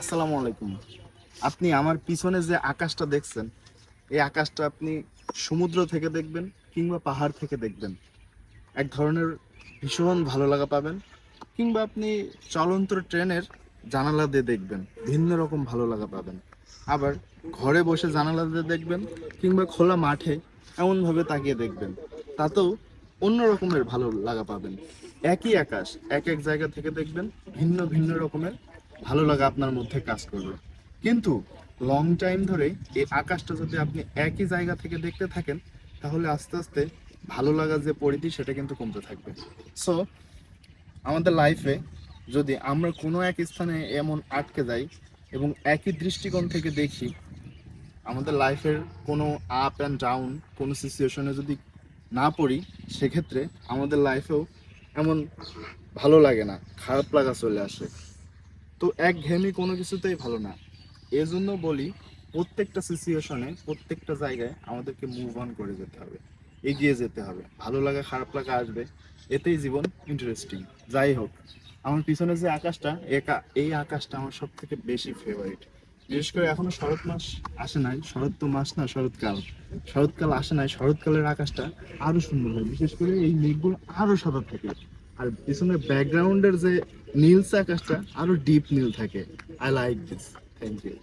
আসসালামু আলাইকুম। আপনি আমার পিছনে যে আকাশটা দেখছেন, এই আকাশটা আপনি সমুদ্র থেকে দেখবেন কিংবা পাহাড় থেকে দেখবেন। এক ধরনের ভীষণ ভালো লাগা পাবেন, কিংবা আপনি চলন্ত ট্রেনের জানালা দিয়ে দেখবেন, ভিন্ন রকম ভালো লাগা পাবেন। আবার ঘরে বসে জানালা দিয়ে দেখবেন কিংবা খোলা মাঠে এমনভাবে তাকিয়ে দেখবেন, তাতেও অন্য রকমের ভালো লাগা পাবেন। একই আকাশ এক এক জায়গা থেকে দেখবেন, ভিন্ন ভিন্ন রকমের ভালো লাগা আপনার মধ্যে কাজ করবে। কিন্তু লং টাইম ধরে এই আকাশটা যদি আপনি একই জায়গা থেকে দেখতে থাকেন, তাহলে আস্তে আস্তে ভালো লাগার যে পরিধি, সেটা কিন্তু কমতে থাকবে। সো আমাদের লাইফে যদি আমরা কোনো এক স্থানে এমন আটকে যাই এবং একই দৃষ্টিকোণ থেকে দেখি, আমাদের লাইফের কোনো আপ অ্যান্ড ডাউন কোনো সিচুয়েশনে যদি না পড়ি, সেক্ষেত্রে আমাদের লাইফেও এমন ভালো লাগে না, খারাপ লাগা চলে আসে। তো এক ঘেমি কোনো কিছুতেই ভালো না। এজন্য বলি, প্রত্যেকটা সিচুয়েশনে প্রত্যেকটা জায়গায় আমাদেরকে মুভ অন করে যেতে হবে, এগিয়ে যেতে হবে। ভালো লাগা, খারাপ লাগা আসবে, এতেই জীবন ইন্টারেস্টিং যাই হোক, আমার পিছনে যে আকাশটা, একা, এই আকাশটা আমার সব থেকে বেশি ফেভারিট বিশেষ করে এখনও শরৎ মাস আসে নাই, শরৎ তো মাস না, শরৎকাল। শরৎকাল আসে নাই, শরৎকালের আকাশটা আরও সুন্দর হয়। বিশেষ করে এই মেঘগুলো আরও সাদা থাকে। আর পিছনের ব্যাকগ্রাউন্ডের যে নীলস আকাশটা আরও ডিপ নীল থাকে। I like this thank you